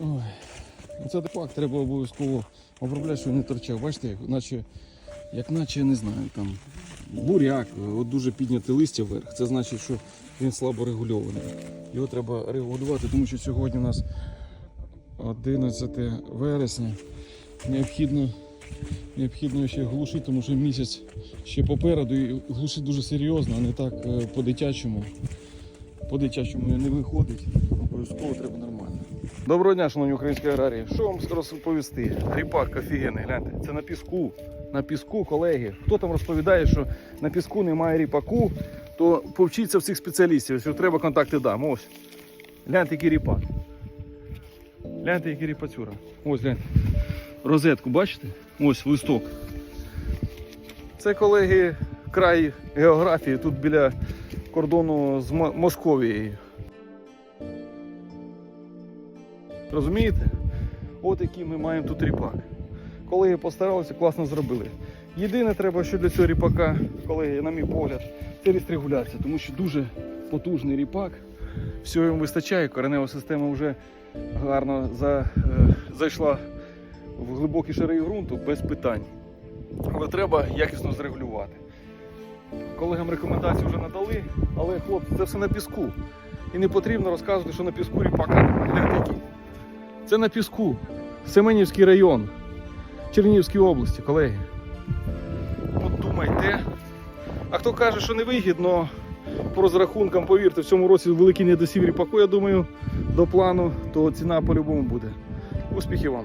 Ой. Оце тепак треба обов'язково обробляти, щоб не торчав. Бачите, як наче, як наче не знаю, там буряк, от дуже підняте листя вверх. Це значить, що він слабо регульований. Його треба регулювати, тому що сьогодні у нас 11 вересня. Необхідно, необхідно ще глушити, тому що місяць ще попереду і глушити дуже серйозно, а не так е, по-дитячому. По-дитячому не виходить. Обов'язково треба нормально. Доброго дня, шановні українські аграрії. Що вам розповісти? Ріпак офігенний, гляньте. Це на піску. На піску, колеги. Хто там розповідає, що на піску немає ріпаку, то повчіться в цих спеціалістів. Що треба контакти дам. Ось. Гляньте, який ріпак. Гляньте, який ріпацюра. Ось гляньте. Розетку, бачите? Ось листок. Це, колеги, край географії. Тут біля кордону з Московією. Розумієте? От який ми маємо тут ріпак. Колеги постаралися, класно зробили. Єдине треба, що для цього ріпака, колеги, на мій погляд, це рестрегуляція, тому що дуже потужний ріпак. Всього йому вистачає, коренева система вже гарно за, е, зайшла в глибокі шари ґрунту без питань. Але треба якісно зрегулювати. Колегам рекомендації вже надали, але хлопці, це все на піску. І не потрібно розказувати, що на піску ріпака. Це на піску. Семенівський район Чернігівській області, колеги. Подумайте. А хто каже, що не вигідно, по розрахункам, повірте, в цьому році великий недосів ріпаку, я думаю, до плану, то ціна по-любому буде. Успіхів вам!